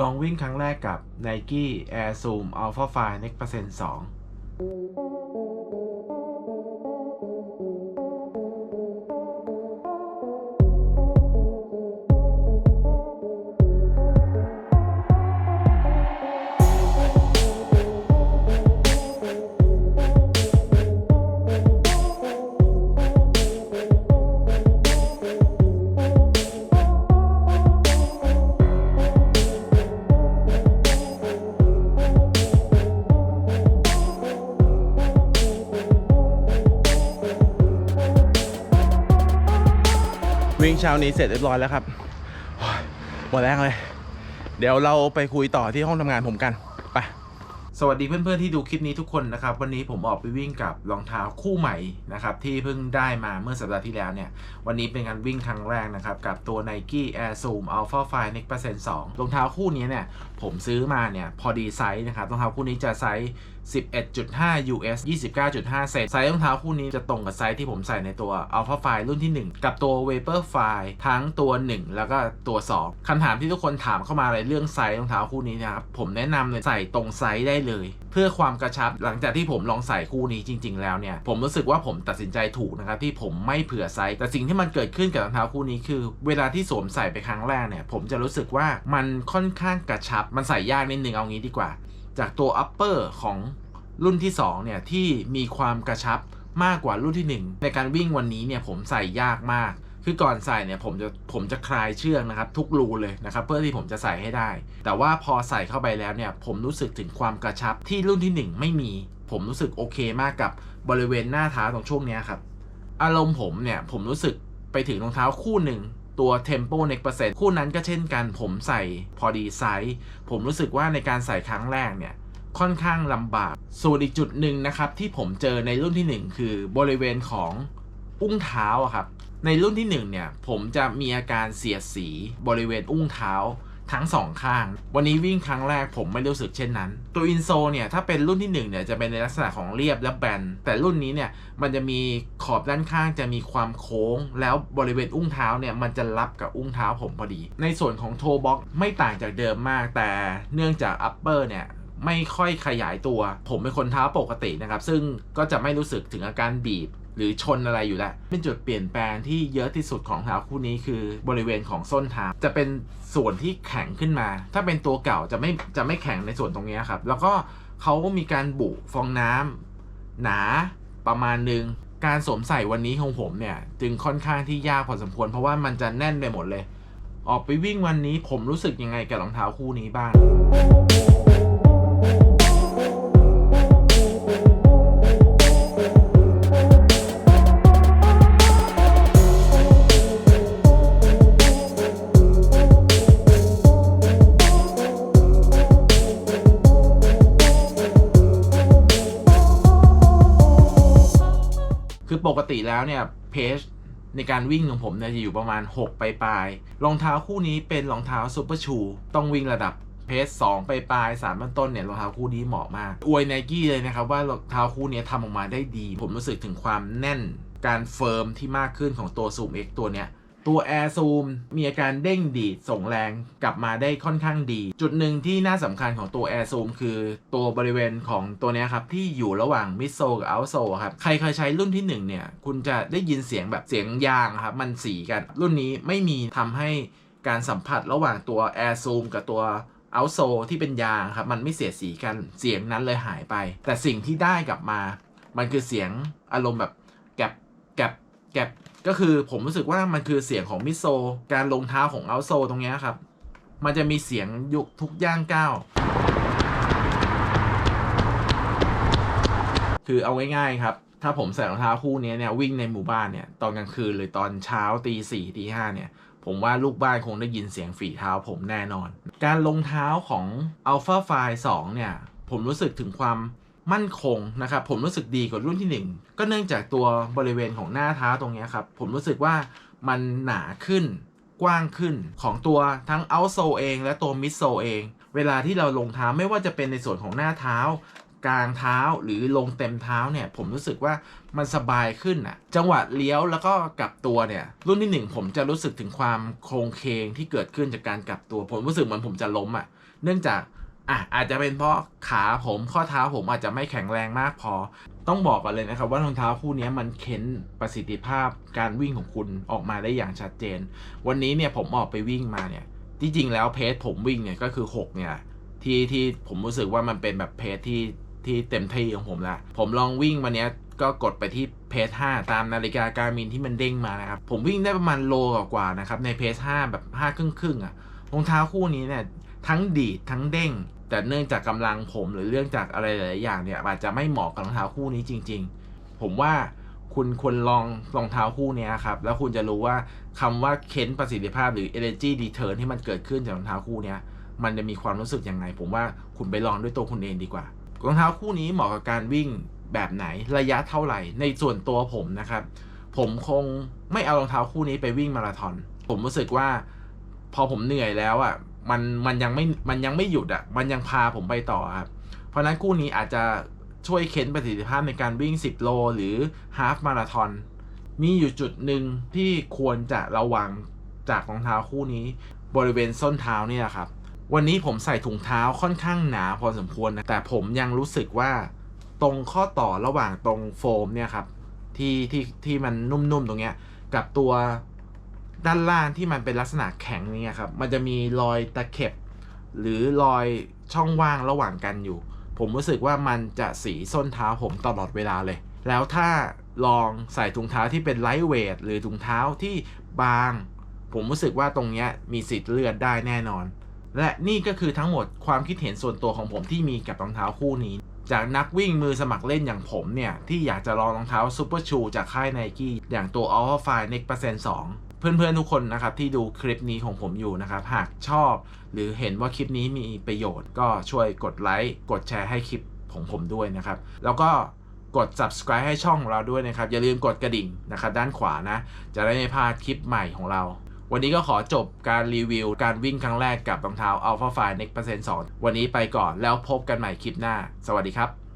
ลองวิ่งครั้งแรกกับ Nike Air Zoom Alpha 5 Next Percent 2 เช้านี้เสร็จเรียบร้อยแล้วครับหมดแรงเลย เดี๋ยวเราไปคุยต่อที่ห้องทำงานผมกันไปสวัสดีเพื่อนๆที่ดูคลิปนี้ทุกคนนะครับ วันนี้ผมออกไปวิ่งกับรองเท้าคู่ใหม่นะครับที่เพิ่งได้มาเมื่อสัปดาห์ที่แล้วเนี่ย วันนี้เป็นการวิ่งครั้งแรกนะครับ กับตัว Nike Air Zoom Alpha 5 Next Percent 2รองเท้าคู่นี้เนี่ย ผมซื้อมาเนี่ย พอดีไซส์นะครับรองเท้าคู่นี้จะไซส์ 11.5 US 29.5 เซนไซส์รองเท้าคู่นี้จะตรงกับไซส์ที่ผมใส่ในตัว Alpha 5รุ่นที่ 1 กับตัว Vapor 5ทั้งตัว 1 แล้วก็ตัว 2คำถามที่ทุกคนถามเข้ามาเลยเรื่องไซส์รองเท้าคู่นี้นะครับ ผมแนะนำเลยใส่ตรงไซส์ได้เลย เพื่อความกระชับหลังจากที่ผมลองใส่คู่นี้จริง ๆ แล้วเนี่ย ผมรู้สึกว่าผมตัดสินใจถูกนะครับที่ผมไม่เผื่อไซส์แต่สิ่งที่มันเกิดขึ้นกับรองเท้าคู่นี้คือ เวลาที่สวมใส่ไปครั้งแรกเนี่ย ผมจะรู้สึกว่ามันค่อนข้างกระชับมันใส่ยากนิดนึงเอางี้ดีกว่า จากตัว upper ของรุ่นที่2เนี่ยที่มีความกระชับมากกว่ารุ่นที่ 1 ในการวิ่งวันนี้เนี่ยผมใส่ยากมาก คือก่อนใส่เนี่ยผมจะผมจะคลายเชือกนะครับทุกรูเลยนะครับเพื่อที่ผมจะใส่ให้ได้ แต่ว่าพอใส่เข้าไปแล้วเนี่ยผมรู้สึกถึงความกระชับที่รุ่นที่ 1 ไม่มี ผมรู้สึกโอเคมากกับบริเวณหน้าเท้าตรงช่วงนี้ครับอารมณ์ผมเนี่ยผมรู้สึกไปถึงรองเท้าคู่หนึ่ง ตัว Tempo Next Percent คู่นั้นก็เช่นกันผมใส่พอดีไซส์ผมรู้สึกว่าในการใส่ครั้งแรกเนี่ยค่อนข้างลำบาก ส่วนอีกจุดหนึ่งนะครับที่ผมเจอในรุ่นที่ 1 คือบริเวณของอุ้งเท้าครับ ในรุ่นที่1เนี่ยผมจะมีอาการเสียดสีบริเวณอุ้งเท้า ทั้งสองข้าง วันนี้วิ่งครั้งแรกผมไม่รู้สึกเช่นนั้น ตัวอินโซเนี่ยถ้าเป็นรุ่นที่1เนี่ยจะเป็นในลักษณะของเรียบและแบน แต่รุ่นนี้เนี่ยมันจะมีขอบด้านข้างจะมีความโค้ง แล้วบริเวณอุ้งเท้าเนี่ยมันจะรับกับอุ้งเท้าผมพอดี ในส่วนของโทบ็อกไม่ต่างจากเดิมมาก แต่เนื่องจากอัปเปอร์เนี่ยไม่ค่อยขยายตัว ผมเป็นคนเท้าปกตินะครับ ซึ่งก็จะไม่รู้สึกถึงอาการบีบ หรือชนอะไรอยู่แล้ว เป็นจุดเปลี่ยนแปลงที่เยอะที่สุดของเท้าคู่นี้คือบริเวณของส้นเท้าจะเป็นส่วนที่แข็งขึ้นมา ถ้าเป็นตัวเก่าจะไม่จะไม่แข็งในส่วนตรงนี้ครับ แล้วก็เขาก็มีการบุฟองน้ำหนาประมาณหนึ่งการสวมใส่วันนี้ของผมเนี่ย จึงค่อนข้างที่ยากพอสมควร เพราะว่ามันจะแน่นไปหมดเลย ออกไปวิ่งวันนี้ผมรู้สึกยังไงกับรองเท้าคู่นี้บ้าง คือปกติแล้วเนี่ยเพจในการวิ่งของผมเนี่ยจะอยู่ประมาณ6ปลายปลายรองเท้าคู่นี้เป็นรองเท้าซูเปอร์ชูต้องวิ่งระดับเพจ2ปลายปลายสามต้นต้นเนี่ยรองเท้าคู่นี้เหมาะมาก อวยไนกี้เลยนะครับว่ารองเท้าคู่นี้ทำออกมาได้ดี ผมรู้สึกถึงความแน่นการเฟิร์มที่มากขึ้นของตัว Zoom X ตัวเนี้ย ตัว Air Zoom มีอาการเด้งดีดส่งแรงกลับมาได้ค่อนข้างดี จุดหนึ่งที่น่าสำคัญของตัว Air Zoom คือตัวบริเวณของตัวนี้ครับ ที่อยู่ระหว่าง Mid Sole กับ Out Sole ครับ ใครเคยใช้รุ่นที่ 1 เนี่ย คุณจะได้ยินเสียงแบบเสียงยางครับ มันสีกันรุ่นนี้ไม่มีทำให้การสัมผัสระหว่างตัว Air Zoom กับตัว Out Sole ที่เป็นยางครับ มันไม่เสียสีกันเสียงนั้นเลยหายไป แต่สิ่งที่ได้กลับมา มันคือเสียงอารมณ์แบบแกบแกบ แก็บก็คือผมรู้สึกว่ามันคือเสียงของมิโซ การลงเท้าของเอาโซตรงนี้ครับ มันจะมีเสียงยุกทุกย่างก้าวคือเอาง่ายๆครับ ถ้าผมใส่รองเท้าคู่นี้เนี่ยวิ่งในหมู่บ้านเนี่ยตอนกลางคืนหรือตอนเช้าตีสี่ตีห้าเนี่ยผมว่าลูกบ้านคงได้ยินเสียงฝีเท้าผมแน่นอน การลงเท้าของ Alpha f i 2เนี่ย ผมรู้สึกถึงความ มั่นคงนะครับผมรู้สึกดีกว่ารุ่นที่ 1 ก็เนื่องจากตัวบริเวณของหน้าเท้าตรงนี้ครับผมรู้สึกว่ามันหนาขึ้นกว้างขึ้นของตัวทั้ง outsole เอง และตัว midsole เอง เวลาที่เราลงเท้าไม่ว่าจะเป็นในส่วนของหน้าเท้ากลางเท้าหรือลงเต็มเท้าเนี่ยผมรู้สึกว่ามันสบายขึ้นอะจังหวะเลี้ยวแล้วก็กลับตัวเนี่ยรุ่นที่หนึ่งผมจะรู้สึกถึงความโครงเคงที่เกิดขึ้นจากการกลับตัว ผมรู้สึกเหมือนผมจะล้มอะเนื่องจาก อะอาจจะเป็นเพราะขาผมข้อเท้าผมอาจจะไม่แข็งแรงมากพอ ต้องบอกก่อนเลยนะครับว่ารองเท้าคู่นี้มันเค้นประสิทธิภาพการวิ่งของคุณออกมาได้อย่างชัดเจน วันนี้เนี่ยผมออกไปวิ่งมาเนี่ยที่จริงแล้วเพจผมวิ่งเนี่ยก็คือ 6 เนี่ยที่ที่ผมรู้สึกว่ามันเป็นแบบเพจที่ที่เต็มที่ของผมละผมลองวิ่งวันนี้ก็กดไปที่เพจ5ตามนาฬิกาการมินที่มันเด้งมานะครับผมวิ่งได้ประมาณโลกว่าๆนะครับในเพจ5แบบ5ครึ่งครึ่งอะรองเท้าคู่นี้เนี่ยทั้งดีดทั้งเด้ง แต่เนื่องจากกำลังผมหรือเรื่องจากอะไรหลายอย่างเนี่ยอาจจะไม่เหมาะกับรองเท้าคู่นี้จริง ๆ ผมว่าคุณควรลองรองเท้าคู่นี้ครับ แล้วคุณจะรู้ว่าคำว่าเค้นประสิทธิภาพหรือ energy return ที่มันเกิดขึ้นจากรองเท้าคู่นี้มันจะมีความรู้สึกยังไง ผมว่าคุณไปลองด้วยตัวคุณเองดีกว่ารองเท้าคู่นี้เหมาะกับการวิ่งแบบไหนระยะเท่าไหร่ ในส่วนตัวผมนะครับ ผมคงไม่เอารองเท้าคู่นี้ไปวิ่งมาราธอนผมรู้สึกว่า พอผมเหนื่อยแล้วอะ มันมันยังไม่มันยังไม่หยุดอะมันยังพาผมไปต่อครับเพราะนั้นคู่นี้อาจจะช่วยเค้นประสิทธิภาพในการวิ่ง 10 โล หรือฮาฟมาราธอนมีอยู่จุดหนึ่งที่ควรจะระวังจากรองเท้าคู่นี้ บริเวณส้นเท้าเนี่ยครับ วันนี้ผมใส่ถุงเท้าค่อนข้างหนาพอสมควรนะแต่ผมยังรู้สึกว่าตรงข้อต่อระหว่างตรงโฟมเนี่ยครับที่ที่ที่มันนุ่มๆตรงเนี้ยกับตัว ด้านล่างที่มันเป็นลักษณะแข็งนี่ครับ มันจะมีรอยตะเข็บ หรือรอยช่องว่างระหว่างกันอยู่ ผมรู้สึกว่ามันจะสีส้นเท้าผมตลอดเวลาเลย แล้วถ้าลองใส่ถุงเท้าที่เป็นไลท์เวทหรือถุงเท้าที่บาง ผมรู้สึกว่าตรงนี้มีสิทธิ์เลือดได้แน่นอน และนี่ก็คือทั้งหมดความคิดเห็นส่วนตัวของผมที่มีกับรองเท้าคู่นี้ จากนักวิ่งมือสมัครเล่นอย่างผมเนี่ย ที่อยากจะลองรองเท้าซูเปอร์ชูจากค่ายไนกี้อย่างตัว Alpha f i Next Percent 2เเพื่อนๆทุกคนนะครับที่ดูคลิปนี้ของผมอยู่นะครับ หากชอบหรือเห็นว่าคลิปนี้มีประโยชน์ ก็ช่วยกดไลค์กดแชร์ให้คลิปของผมด้วยนะครับ แล้วก็กด subscribe ให้ช่องเราด้วยนะครับ อย่าลืมกดกระดิ่งนะครับ ด้านขวานะ จะได้ไม่พลาดคลิปใหม่ของเรา วันนี้ก็ขอจบการรีวิว การวิ่งครั้งแรกกับรองเท้า Alpha f i Next Percent 2วันนี้ไปก่อนแล้วพบกันใหม่คลิปหน้า สวัสดีครับ